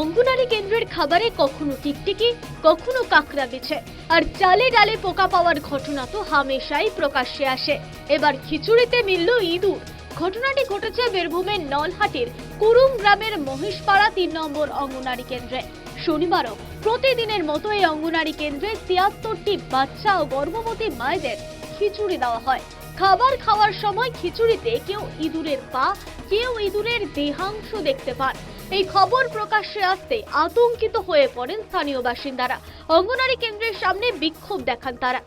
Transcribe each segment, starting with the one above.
অঙ্গনারী কেন্দ্রের খাবারে কখনো টিকটিকি, কখনো কাঁকড়া বিছে আর চালে ডালে পোকা পাওয়ার ঘটনা তো হামেশাই প্রকাশ্যে আসে। এবার খিচুড়িতে মিলল ইঁদুর। ঘটনাটি ঘটেছে বীরভূমের নলহাটির কুরুম গ্রামের মহিষপাড়া তিন নম্বর অঙ্গনারী কেন্দ্রে। শনিবারও প্রতিদিনের মতো এই অঙ্গনারী কেন্দ্রে তিয়াত্তরটি বাচ্চা ও গর্ভবতী মায়েদের খিচুড়ি দেওয়া হয়। খাবার খাওয়ার সময় খিচুড়িতে কেউ ইঁদুরের পা কেউ ইঁদুরের দেহাংশ দেখতে পান। এই খবর প্রকাশ্যে আসতে আতঙ্কিত হয়ে পড়েন স্থানীয় বাসিন্দারা। অঙ্গনারী কেন্দ্রের সামনে বিক্ষোভ দেখান তারা।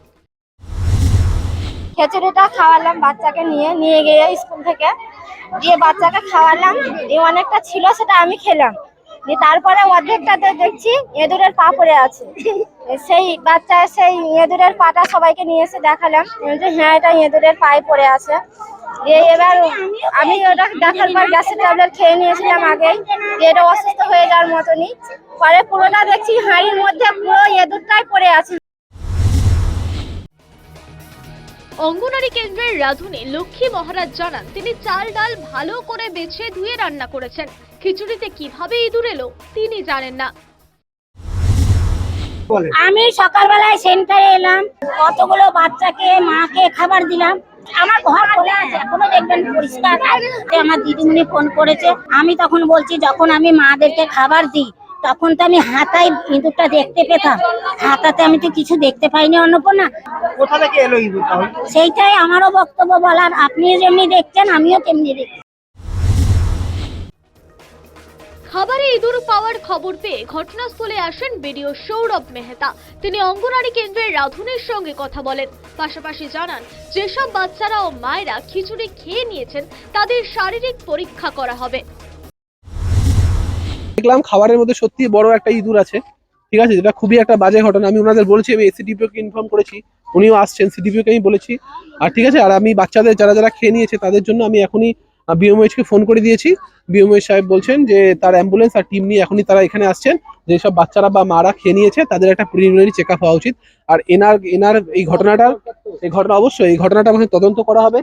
খিচুড়িটা খাওয়ালাম বাচ্চাকে নিয়ে নিয়ে গিয়ে স্কুল থেকে। দিয়ে বাচ্চাকে খাওয়ালাম। দিয়ে অনেকটা ছিল, সেটা আমি খেলাম। দিয়ে তারপরে অর্ধেকটাতে দেখছি এঁদুরের পা পড়ে আছে। সেই বাচ্চা, সেই এঁদুরের পাটা সবাইকে নিয়ে এসে দেখালাম। যে হ্যাঁ এটা এঁদুরের পায়ে পড়ে আছে। এবার আমি ওটা দেখার পর গ্যাসের ট্যাবলেট খেয়ে নিয়েছিলাম আগেই এটা অসুস্থ হয়ে যাওয়ার মতনই। পরে পুরোটা দেখছি হাঁড়ির মধ্যে পুরো এঁদুরটাই পড়ে আছে। অঙ্গনারী কেন্দ্রের রাঁধুনি লক্ষ্মী মহারাজ জানান, তিনি চাল ডাল ভালো করে বেছে ধুয়ে রান্না করেছেন। খিচুড়িতে কীভাবে ইঁদুর এলো তিনি জানেন না। আমি সকালবেলায় সেন্টারে এলাম কতগুলো বাচ্চাকে মাকে খাবার দিলাম। আমার ঘর খোলা আছে এখনও দেখবেন পরিষ্কার। আমার দিদিমণি ফোন করেছে আমি তখন বলছি যখন আমি মাদেরকে খাবার দিই তখন তো আমি হাতায় ইঁদুরটা দেখতে পেতাম। হাতাতে আমি তো কিছু দেখতে পাইনি অন্নপূর্ণা। কোথা থেকে এলো ইঁদুর সেইটাই আমারও বক্তব্য বলার আপনি যেমনি দেখছেন আমিও তেমনি দেখছি। খাবারে ইঁদুর পাওয়ার খবর পেয়ে ঘটনাস্থলে আসেন বিডিও সৌরভ মেহতা। তিনি অঙ্গনারী কেন্দ্রের রাঁধুনির সঙ্গে কথা বলেন। পাশাপাশি জানান, যেসব বাচ্চারা ও মায়েরা খিচুড়ি খেয়ে নিয়েছেন, তাদের শারীরিক পরীক্ষা করা হবে। দেখলাম খাবারের মধ্যে সত্যি বড় একটা ইঁদুর আছে। ঠিক আছে, যেটা খুবই একটা বাজে ঘটনা। আমি ওনাদের বলেছি, আমি এসিডিপিও কে ইনফর্ম করেছি। উনিও আসছেন সিডিপিও কে আমি বলেছি। আর ঠিক আছে, আর আমি বাচ্চাদের, যারা যারা খেয়ে নিয়েছে, তাদের জন্য আমি এখনই বিএমএইচ কে ফোন করে দিয়েছি। বিএমএইচ সাহেব বলছেন যে, তার অ্যাম্বুলেন্স আর টিম নিয়ে এখনই তারা এখানে আসছেন। যেসব বাচ্চারা বা মারা খেয়ে নিয়েছে, তাদের একটা প্রিলিমিনারি চেক আপ হওয়া উচিত। আর এনার এনার এই ঘটনাটা, এই ঘটনা অবশ্যই, এই ঘটনাটা আমাদের তদন্ত করা হবে।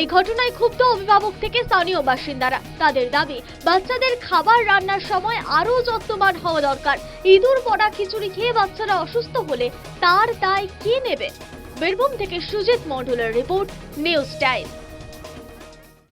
এই ঘটনায় ক্ষুব্ধ অভিভাবক থেকে স্থানীয় বাসিন্দারা। তাদের দাবি, বাচ্চাদের খাবার রান্নার সময় আরও যত্নবান হওয়া দরকার। ইঁদুর পড়া খিচুড়ি খেয়ে বাচ্চারা অসুস্থ হলে তার দায় কে নেবে? বীরভূম থেকে সুজিত মন্ডলের রিপোর্ট নিউজ টাইম।